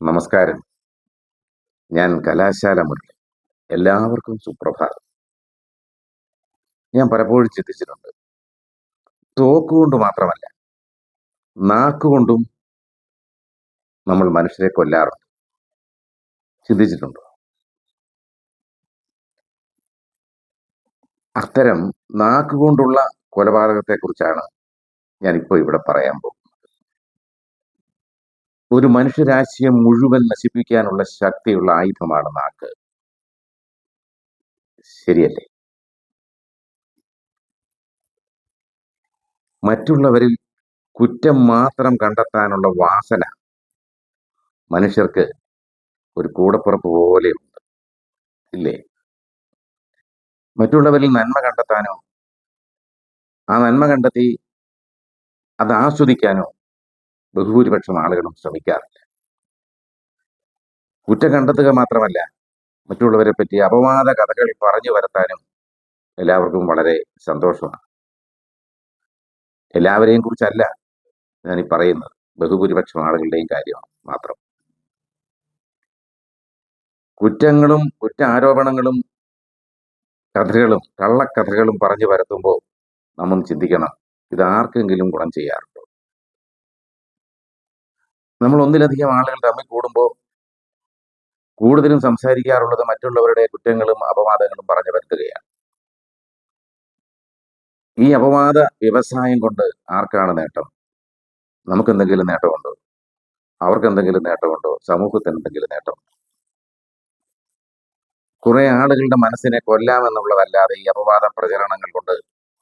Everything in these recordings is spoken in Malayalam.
നമസ്കാരം. ഞാൻ കലാശാല മുരളി എല്ലാവർക്കും സുപ്രഭാതം. ഞാൻ പലപ്പോഴും ചിന്തിച്ചിട്ടുണ്ട്. തോക്കുകൊണ്ട് മാത്രമല്ല നാക്കുകൊണ്ടും നമ്മൾ മനുഷ്യരെ കൊല്ലാറുണ്ട്. ചിന്തിച്ചിട്ടുണ്ടോ? അത്തരം നാക്കുകൊണ്ടുള്ള കൊലപാതകത്തെക്കുറിച്ചാണ് ഞാനിപ്പോൾ ഇവിടെ പറയാൻ പോകുന്നത്. ഒരു മനുഷ്യരാശിയെ മുഴുവൻ നശിപ്പിക്കാനുള്ള ശക്തിയുള്ള ആയുധമാണ് നാക്ക്. ശരിയല്ലേ? മറ്റുള്ളവരിൽ കുറ്റം മാത്രം കണ്ടെത്താനുള്ള വാസന മനുഷ്യർക്ക് ഒരു കൂടപ്പുറപ്പ് പോലെയുണ്ട് ഇല്ലേ? മറ്റുള്ളവരിൽ നന്മ കണ്ടെത്താനോ ആ നന്മ കണ്ടെത്തി അത് ആസ്വദിക്കാനോ ബഹുഭൂരിപക്ഷം ആളുകളും ശ്രമിക്കാറില്ല. കുറ്റം കണ്ടെത്തുക മാത്രമല്ല മറ്റുള്ളവരെ പറ്റി അപവാദ കഥകൾ പറഞ്ഞു വരത്താനും എല്ലാവർക്കും വളരെ സന്തോഷമാണ്. എല്ലാവരെയും കുറിച്ചല്ല ഞാൻ ഈ പറയുന്നത്. ബഹുഭൂരിപക്ഷം ആളുകളുടെയും കാര്യമാണ് മാത്രം. കുറ്റങ്ങളും കുറ്റാരോപണങ്ങളും കഥകളും കള്ളക്കഥകളും പറഞ്ഞു വരത്തുമ്പോൾ നമ്മൾ ചിന്തിക്കണം ഇത് ആർക്കെങ്കിലും ഗുണം ചെയ്യാറുണ്ടോ? നമ്മൾ ഒന്നിലധികം ആളുകൾ തമ്മിൽ കൂടുമ്പോൾ കൂടുതലും സംസാരിക്കാറുള്ളത് മറ്റുള്ളവരുടെ കുറ്റങ്ങളും അപവാദങ്ങളും പറഞ്ഞു വരുത്തുകയാണ് ഈ അപവാദ വ്യവസായം കൊണ്ട് ആർക്കാണ് നേട്ടം? നമുക്ക് എന്തെങ്കിലും നേട്ടമുണ്ടോ? അവർക്ക് എന്തെങ്കിലും നേട്ടമുണ്ടോ? സമൂഹത്തിന് എന്തെങ്കിലും നേട്ടമുണ്ടോ കുറെ ആളുകളുടെ മനസ്സിനെ കൊല്ലാമെന്നുള്ളതല്ലാതെ ഈ അപവാദ പ്രചരണങ്ങൾ കൊണ്ട്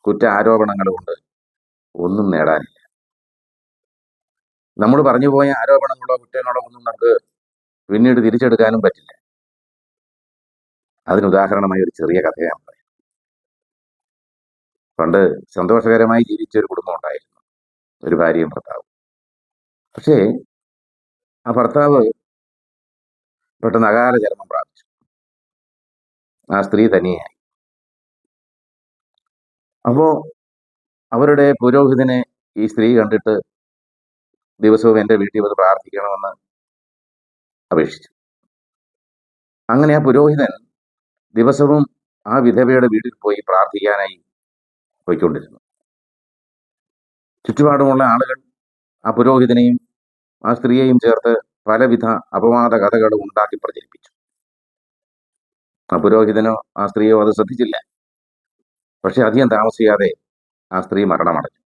കുറ്റാരോപണങ്ങൾ കൊണ്ട് ഒന്നും നേടാനില്ല. നമ്മൾ പറഞ്ഞു പോയ ആരോപണങ്ങളോ കുറ്റങ്ങളോ ഒന്നും നമുക്ക് പിന്നീട് തിരിച്ചെടുക്കാനും പറ്റില്ല. അതിന് ഉദാഹരണമായി ഒരു ചെറിയ കഥയാണ് പറയാം. പണ്ട് സന്തോഷകരമായി ജീവിച്ച ഒരു കുടുംബം ഉണ്ടായിരുന്നു. ഒരു ഭാര്യയും ഭർത്താവും. പക്ഷേ ആ ഭർത്താവ് പെട്ടെന്ന് അകാല ചർമ്മം പ്രാപിച്ചു. ആ സ്ത്രീ തനിയായി അപ്പോ അവരുടെ പുരോഹിതനെ ഈ സ്ത്രീ കണ്ടിട്ട് ദിവസവും എന്റെ വീട്ടിൽ വന്ന് പ്രാർത്ഥിക്കണമെന്ന് അപേക്ഷിച്ചു. അങ്ങനെ ആ പുരോഹിതൻ ദിവസവും ആ വിധവയുടെ വീട്ടിൽ പോയി പ്രാർത്ഥിക്കാനായി പോയിക്കൊണ്ടിരുന്നു. ചുറ്റുപാടുമുള്ള ആളുകൾ ആ പുരോഹിതനെയും ആ സ്ത്രീയെയും ചേർത്ത് പലവിധ അപവാദ കഥകളും ഉണ്ടാക്കി പ്രചരിപ്പിച്ചു. ആ പുരോഹിതനോ ആ സ്ത്രീയോ അത് ശ്രദ്ധിച്ചില്ല. പക്ഷെ അധികം താമസിയാതെ ആ സ്ത്രീ മരണമടഞ്ഞു.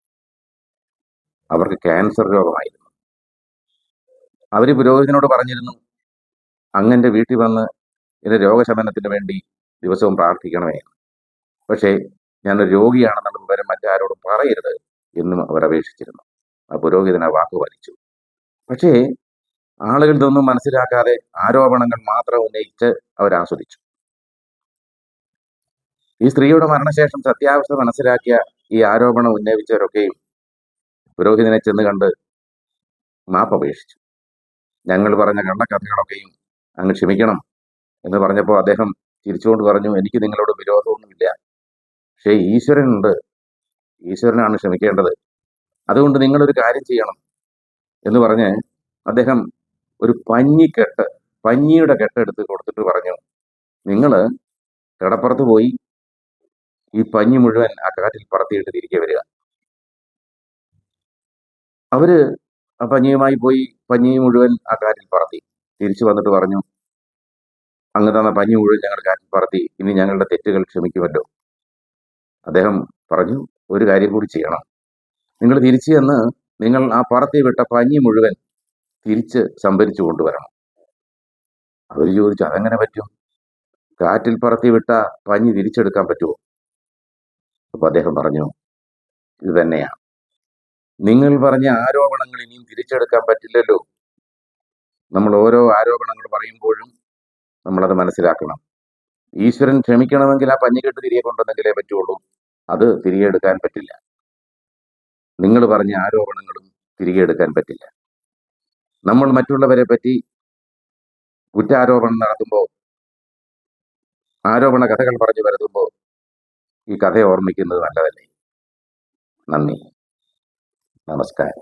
അവർക്ക് ക്യാൻസർ രോഗമായിരുന്നു. അവർ പുരോഹിതനോട് പറഞ്ഞിരുന്നു അങ്ങന്റെ വീട്ടിൽ വന്ന് എന്റെ രോഗശമനത്തിന് വേണ്ടി ദിവസവും പ്രാർത്ഥിക്കണമേ പക്ഷേ ഞാനൊരു രോഗിയാണെന്നുള്ള വിവരം മറ്റാരോടും പറയരുത് എന്നും അവർ അപേക്ഷിച്ചിരുന്നു. ആ പുരോഹിതൻ ആ വാക്ക് വലിച്ചു പക്ഷേ ആളുകൾ ഇതൊന്നും മനസ്സിലാക്കാതെ ആരോപണങ്ങൾ മാത്രം ഉന്നയിച്ച് അവരാസ്വദിച്ചു. ഈ സ്ത്രീയുടെ മരണശേഷം സത്യാവസ്ഥ മനസ്സിലാക്കിയ ഈ ആരോപണം ഉന്നയിച്ചവരൊക്കെയും പുരോഹിതനെ ചെന്ന് കണ്ട് മാപ്പ് അപേക്ഷിച്ചു. ഞങ്ങൾ പറഞ്ഞ കള്ളക്കഥകളൊക്കെയും അങ്ങ് ക്ഷമിക്കണം എന്ന് പറഞ്ഞപ്പോൾ അദ്ദേഹം ചിരിച്ചുകൊണ്ട് പറഞ്ഞു എനിക്ക് നിങ്ങളോട് വിരോധമൊന്നുമില്ല. പക്ഷേ ഈശ്വരനുണ്ട്. ഈശ്വരനാണ് ക്ഷമിക്കേണ്ടത്. അതുകൊണ്ട് നിങ്ങളൊരു കാര്യം ചെയ്യണം. എന്ന് പറഞ്ഞ് അദ്ദേഹം ഒരു പഞ്ഞിക്കെട്ട് പഞ്ഞിയുടെ കെട്ടെടുത്ത് കൊടുത്തിട്ട് പറഞ്ഞു നിങ്ങൾ കടപ്പുറത്ത് പോയി ഈ പഞ്ഞി മുഴുവൻ ആ കാറ്റിൽ പറത്തിയിട്ട് തിരികെ വരിക. അവർ പഞ്ഞിയുമായി പോയി പഞ്ഞി മുഴുവൻ ആ കാറ്റിൽ പറത്തി. തിരിച്ചു വന്നിട്ട് പറഞ്ഞു അങ്ങ് തന്ന പഞ്ഞി മുഴുവൻ ഞങ്ങൾ കാറ്റിൽ പറത്തി. ഇനി ഞങ്ങളുടെ തെറ്റുകൾ ക്ഷമിക്കുമല്ലോ. അദ്ദേഹം പറഞ്ഞു ഒരു കാര്യം കൂടി ചെയ്യണം. നിങ്ങൾ തിരിച്ചു ചെന്ന് നിങ്ങൾ ആ പറത്തി വിട്ട പഞ്ഞി മുഴുവൻ തിരിച്ച് സംഭരിച്ചു കൊണ്ടുവരണം. അവർ ചോദിച്ചു അതെങ്ങനെ പറ്റും? കാറ്റിൽ പറത്തി വിട്ട പഞ്ഞി തിരിച്ചെടുക്കാൻ പറ്റുമോ? അപ്പൊ അദ്ദേഹം പറഞ്ഞു ഇത് തന്നെയാണ് നിങ്ങൾ പറഞ്ഞ ആരോപണങ്ങൾ ഇനിയും തിരിച്ചെടുക്കാൻ പറ്റില്ലല്ലോ. നമ്മൾ ഓരോ ആരോപണങ്ങൾ പറയുമ്പോഴും നമ്മളത് മനസ്സിലാക്കണം. ഈശ്വരൻ ക്ഷമിക്കണമെങ്കിൽ ആ പഞ്ഞിക്കെട്ട് തിരികെ കൊണ്ടുവന്നെങ്കിലേ പറ്റുള്ളൂ. അത് തിരികെ എടുക്കാൻ പറ്റില്ല. നിങ്ങൾ പറഞ്ഞ ആരോപണങ്ങളും തിരികെ എടുക്കാൻ പറ്റില്ല. നമ്മൾ മറ്റുള്ളവരെ പറ്റി കുറ്റാരോപണം നടത്തുമ്പോൾ ആരോപണ കഥകൾ പറഞ്ഞു വരുത്തുമ്പോൾ ഈ കഥ ഓർമ്മിക്കുന്നത് നല്ലതല്ലേ? നന്ദി. നമസ്കാരം.